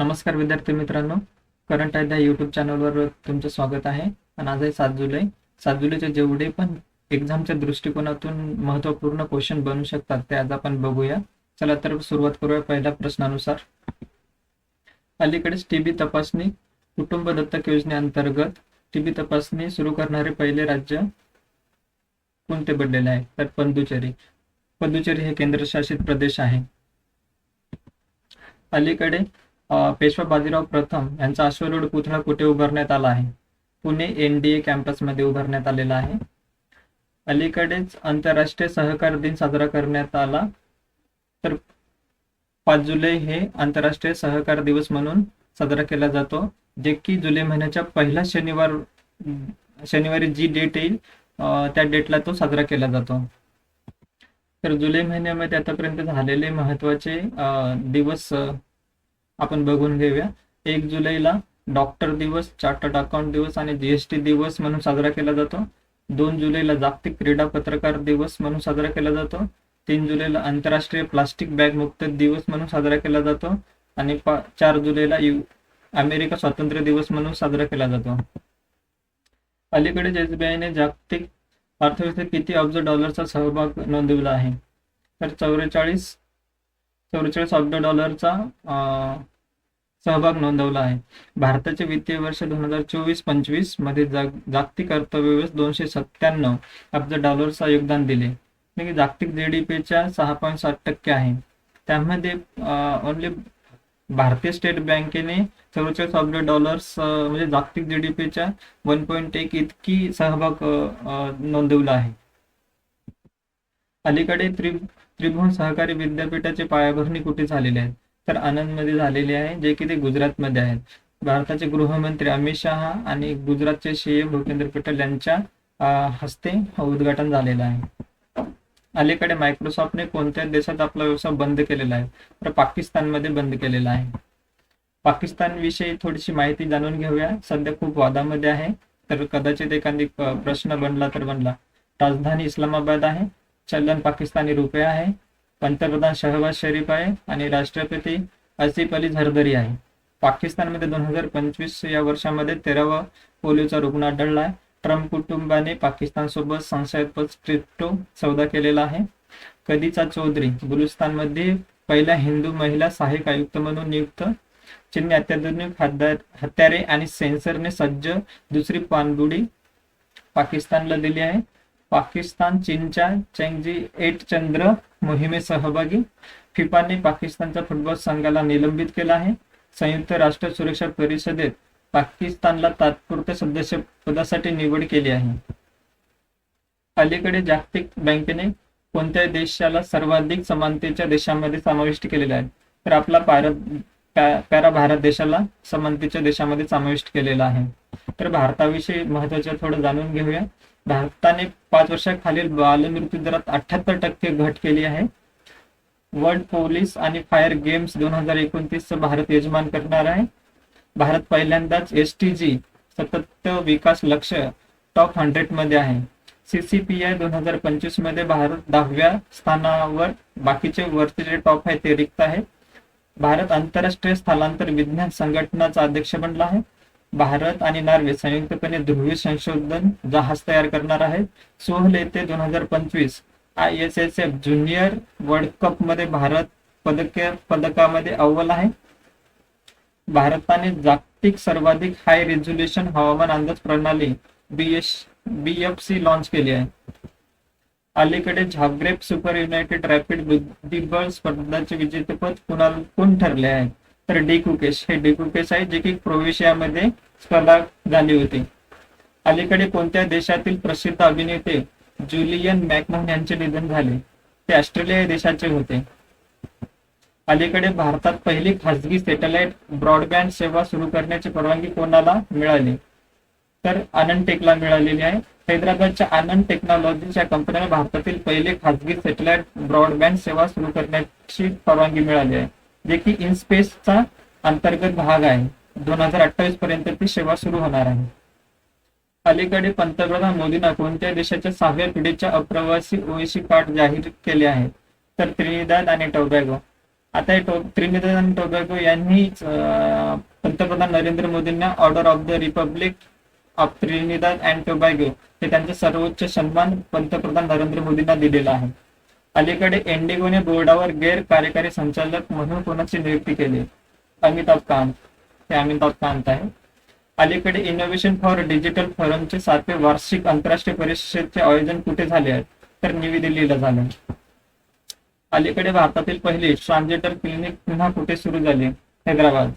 नमस्कार विद्यार्थी मित्रांनो. करंट आहे युट्यूब यूट्यूब चॅनलवर तुमचं स्वागत आहे. आणि आज आहे सात जुलै. सात जुलैचे जेवढे पण एक्झामच्या दृष्टिकोनातून महत्त्वपूर्ण क्वेश्चन बनू शकतात ते आज आपण बघूया. चला तर सुरुवात करूया पहिल्या प्रश्नानुसार. अलीकडेच टीबी तपासणी कुटुंब दत्तक योजनेअंतर्गत टीबी तपासणी सुरू करणारे पहिले राज्य कोणते बनलेले आहे? तर पंदुचेरी. पंदुचेरी हे केंद्रशासित प्रदेश आहे. अलीकडे पेशवा बाजीराव प्रथम यांचा अश्वरूढ पुतळा कुठे उभारण्यात आला आहे? पुणे एनडीए कॅम्पसमध्ये उभारण्यात आलेला आहे. अलीकडेच आंतरराष्ट्रीय सहकार दिन साजरा करण्यात आला. तर पाच जुलै हे आंतरराष्ट्रीय सहकार दिवस म्हणून साजरा केला जातो जे की जुलै महिन्याच्या पहिला शनिवार शनिवारी जी डेट येईल त्या डेटला तो साजरा केला जातो. तर जुलै महिन्यामध्ये आतापर्यंत झालेले महत्त्वाचे दिवस आपण बघून घेऊया. एक जुलैला डॉक्टर दिवस चार्टर्ड अकाउंट दिवस आणि जीएसटी दिवस म्हणून साजरा केला जातो. दोन जुलैला जागतिक क्रीडा पत्रकार दिवस म्हणून साजरा केला जातो. तीन जुलैला आंतरराष्ट्रीय प्लास्टिक बॅग मुक्त दिवस म्हणून साजरा केला जातो. आणि पा चार जुलैला यु अमेरिका स्वातंत्र्य दिवस म्हणून साजरा केला जातो. अलीकडेच एसबीआयने जागतिक अर्थव्यवस्थेत किती अब्ज डॉलरचा सहभाग नोंदवला आहे? तर चौवेचाळीस चौवेचाळीस अब्ज डॉलरचा अं, सहभाग नोंदवला आहे. भारताचे वित्तीय वर्ष दोन हजार चोवीस पंचवीसमध्ये जाग जागतिक अर्थव्यवस्थेत दोनशे सत्त्याण्णव अब्ज डॉलरचा योगदान दिले. म्हणजे जागतिक जीडीपीच्या सहा पॉईंट सात टक्के आहे. त्यामध्ये ओनली भारतीय स्टेट बँकेने चौवेचाळीस अब्ज डॉलर्स म्हणजे जागतिक जीडीपीच्या वन पॉईंट एक इतकी सहभाग नोंदवला आहे. अलीकडे त्रि त्रिभुवन सहकारी विद्यापीठाचे पायाभरणी कुठे झालेले आहेत? तर आनंदमध्ये झालेली आहे जे की ते गुजरातमध्ये आहेत. भारताचे गृहमंत्री अमित शहा आणि गुजरातचे सीएम भूपेंद्र पटेल यांच्या हस्ते उद्घाटन झालेलं आहे. अलीकडे मायक्रोसॉफ्टने कोणत्या देशात आपला व्यवसाय बंद केलेला आहे तर पाकिस्तानमध्ये बंद केलेला आहे. पाकिस्तान विषयी थोडीशी माहिती जाणून घेऊया. सध्या खूप वादामध्ये आहे तर कदाचित एखादी प्रश्न बनला तर बनला. राजधानी इस्लामाबाद आहे चलन पाकिस्तानी रुपये आहे पंतप्रधान शहबाज शरीफ आहे आणि राष्ट्रपती आसिफ अली झरदरी आहे. पाकिस्तानमध्ये दोन हजार पंचवीस या वर्षामध्ये तेरावा पोलिओचा रुग्ण आढळला आहे. ट्रम्प कुटुंबाने पाकिस्तानसोबत संशयास्पद क्रिप्टो सौदा केलेला आहे. कधीचा चौधरी गुलिस्तानमध्ये पहिल्या हिंदू महिला सहाय्यक आयुक्त म्हणून नियुक्त. चीनने अत्याधुनिक हत्यारे आणि सेन्सरने सज्ज दुसरी पाणबुडी पाकिस्तानला दिली आहे. पाकिस्तान चीनच्या चेंगजी एट चंद्र मोहिमेत सहभागी. फिफाने पाकिस्तानच्या फुटबॉल संघाला निलंबित केला आहे. संयुक्त राष्ट्र सुरक्षा परिषदेत पाकिस्तानला तात्पुरत्या सदस्य पदासाठी निवड केली आहे. अलीकडे जागतिक बँकेने कोणत्या देशाला सर्वाधिक समानतेच्या देशामध्ये समाविष्ट केलेले आहे. तर आपला भारत पॅरा भारत देशाला समानतेच्या देशामध्ये समाविष्ट केलेला आहे. तर भारताविषयी महत्वाचं थोडं जाणून घेऊया. भारताने पाच वर्षाखालील बालमृत्यू दरात अठ्याहत्तर टक्के घट केली आहे. वर्ल्ड पोलीस आणि फायर गेम्स दोन हजार एकोणतीस भारत यजमान करणार आहे. भारत पहिल्यांदाच एस टी जी सतत विकास लक्ष टॉप हंड्रेडमध्ये आहे. सीसीपीआय दोन हजार पंचवीसमध्ये भारत दहाव्या स्थानावर बाकीचे वरचे जे टॉप आहे ते रिक्त आहे. भारत आंतरराष्ट्रीय स्थलांतर विज्ञान संघटनाचा अध्यक्ष बनला आहे. भारत आणि नॉर्वे संयुक्तपणे ध्रुवीय संशोधन जहाज तयार करणार आहेत. सोहल येथे दोन हजार पंचवीस I S S F junior world कपमध्ये भारत पदक पदकामध्ये अव्वल आहे. भारताने जागतिक सर्वाधिक हाय रेझोल्युशन हवामान अंदाज प्रणाली बीएस बीएफसी लॉन्च केली आहे. अलीकडे झाग्रेप सुपर युनायटेड रॅपिड बुद्धिबळ स्पर्धाचे विजेतेपद कुणाल कोण ठरले आहे? तर डी कुकेश. हे डी कुकेश आहे जे की क्रोएशियामध्ये स्पर्धा झाली होती. अलीकडे कोणत्या देशातील प्रसिद्ध अभिनेते जुलियन मॅकमोहन यांचे निधन झाले? ते ऑस्ट्रेलिया देशाचे होते. अलीकडे भारतात पहिली खासगी सॅटेलाइट ब्रॉडबँड सेवा सुरू करण्याची परवानगी कोणाला मिळाली? तर आनंद टेकला मिळालेली आहे. हैदराबादच्या आनंद टेक्नॉलॉजीच्या कंपनीला भारतातील पहिले खासगी सॅटेलाइट ब्रॉडबँड सेवा सुरू करण्याची परवानगी मिळाली आहे. जे की इनस्पेसचा अंतर्गत भाग आहे. दोन हजार अठ्ठावीस पर्यंत ती सेवा सुरू होणार आहे. अलीकडे पंतप्रधान मोदींना कोणत्या देशाच्या सहाव्या पिढीच्या अप्रवासी ओएसी कार्ड जाहीर केले आहे तर त्रिनिदाद आणि टोबॅगो. आता हे टो त्रिनिदाद आणि टोबॅगो यांनी पंतप्रधान नरेंद्र मोदींना order of the republic of Trinidad and Tobago हे त्यांचा सर्वोच्च सन्मान पंतप्रधान नरेंद्र मोदींना दिलेला आहे. अलीकडे एनडीगोने बोर्डावर गैर कार्यकारी संचालक म्हणून कोणाची नियुक्ती केली? अमिताभ कांत. हे अमिताभ कांत आहे. अलीकडे इनोव्हेशन फॉर डिजिटल फोरमचे सातवे वार्षिक आंतरराष्ट्रीय परिषदेचे आयोजन कुठे झाले आहे? तर नवी दिल्लीला झालं. अलीकडे भारतातील पहिली ट्रान्सजेंडर क्लिनिक पुन्हा कुठे सुरू झाले? हैदराबाद.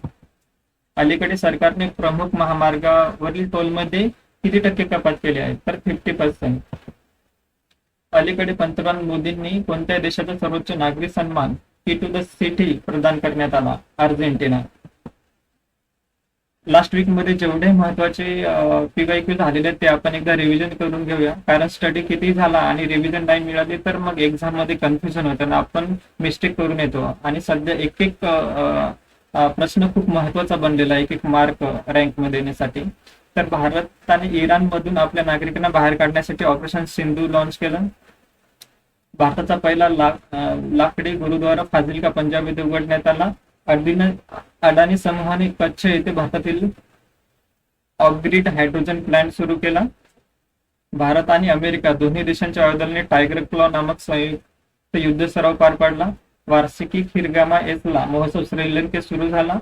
अलीकडे सरकारने प्रमुख महामार्गावरील टोलमध्ये किती टक्के कपात केली आहे? तर फिफ्टी पर्सेंट अलीकडे पंतप्रधान मोदींनी कोणत्या देशाचा सर्वोच्च नागरी सन्मान की टू द सिटी प्रदान करण्यात आला अर्जेंटिना. लास्ट वीकमध्ये जेवढे महत्त्वाचे पीवायक्यू झालेले ते आपण एकदा रिव्हिजन करून घेऊया. कारण स्टडी किती झाला आणि रिव्हिजन नाही मिळाली तर मग एक्झाममध्ये कन्फ्युजन होतं आणि आपण मिस्टेक करून येतो. आणि सध्या एक एक प्रश्न खूप महत्त्वाचा बनलेला आहे एक एक मार्क रँकमध्ये येण्यासाठी. तर भारत आणि इराण मधून आपल्या नागरिकांना बाहेर काढण्यासाठी ऑपरेशन सिंधू लॉन्च केलं. भारताचा पहिला लाक लाकडी गुरुद्वारा फाजिल्का पंजाब येथे उघडण्यात आला. अडीन अडाणी समूहाने कच्छ येथे भारतातील ऑफग्रीड हायड्रोजन प्लांट सुरू केला. भारत आणि अमेरिका दोन्ही देशांच्या हवाई टायगर क्लॉ नामक संयुक्त युद्ध सराव पार पाडला. वार्षिकी खिरगामा एसला महोत्सव श्रीलंकेत सुरू झाला.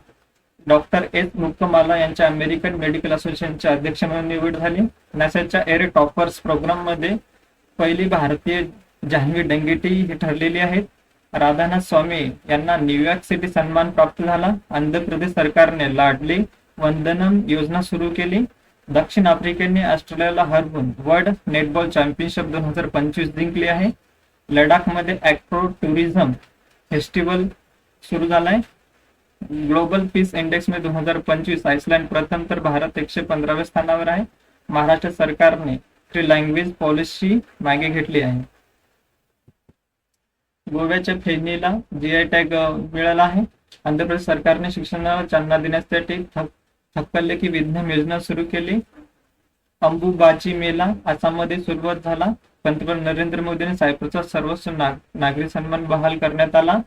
डॉक्टर एस मुक्कमाला यांच्या अमेरिकन मेडिकल असोसिएशनचे अध्यक्ष म्हणून निवड झाली. नासाच्या एअर टॉपर्स प्रोग्राममध्ये पहिली भारतीय जान्हवी डंगेटी ही ठरलेली आहेत. राधानाथ स्वामी यांना न्यूयॉर्क सिटी सन्मान प्राप्त झाला. आंध्र प्रदेश सरकारने लाडली वंदनम योजना सुरू केली. दक्षिण आफ्रिकेने ऑस्ट्रेलियाला हरवून वर्ल्ड नेटबॉल चॅम्पियनशिप दोन हजार पंचवीस जिंकली आहे. लडाखमध्ये ॲक्रो टुरिझम फेस्टिवल सुरू झालाय. ग्लोबल पीस इंडेक्समध्ये दोन हजार पंचवीस आइसलँड प्रथम तर भारत एकशे पंधराव्या स्थानावर आहे. महाराष्ट्र सरकारने थ्री लँग्वेज पॉलिसी मागे घेतली आहे. गोव्याच्या फेनीला जीआय टॅग मिळाला आहे. आंध्र प्रदेश सरकारने शिक्षणाला चालना देण्यासाठी थक थक्कले की विज्ञान योजना सुरू केली. अंबुबाची मेला आसाममध्ये सुरुवात झाला. पंतप्रधान नरेंद्र मोदीने सायप्रसचा सर्वोच्च नागरी सन्मान बहाल करण्यात आला.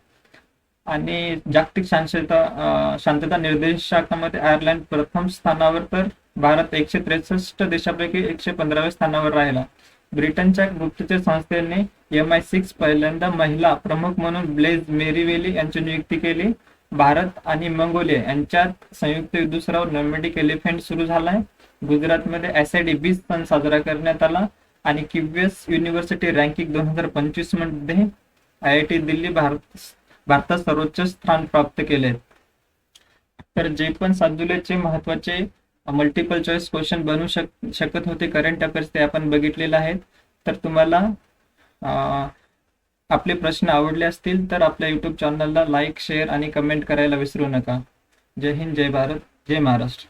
आणि जागतिक शांतता शांतता निर्देशांकामध्ये आयर्लंड प्रथम स्थानावर तर भारत एकशे त्रेसष्ट देशापैकी एकशे पंधराव्या स्थानावर राहिला. ब्रिटनच्या गुप्तचर संस्थेने एम आय सिक्स पहिल्यांदा महिला प्रमुख म्हणून ब्लेज मेरीवेली यांची नियुक्ती केली. भारत आणि मंगोलिया यांच्यात संयुक्त युद्धसरावर सराव एलिफंट सुरू झालाय. गुजरातमध्ये एसआयडी बीस सण साजरा करण्यात आला. आणि किव्यस युनिव्हर्सिटी रँकिंग दोन हजार पंचवीसमध्ये I I T Delhi Bharat भारतात सर्वोच्च स्थान प्राप्त केले तर जे पण साधुलेचे महत्त्वाचे मल्टिपल चॉईस क्वेश्चन बनू शक शकत होते करंट अफेअर्स ते आपण बघितलेले आहेत. तर तुम्हाला आपले प्रश्न आवडले असतील तर आपल्या यूट्यूब चॅनलला लाईक शेअर आणि कमेंट करायला विसरू नका. जय हिंद जय भारत जय महाराष्ट्र.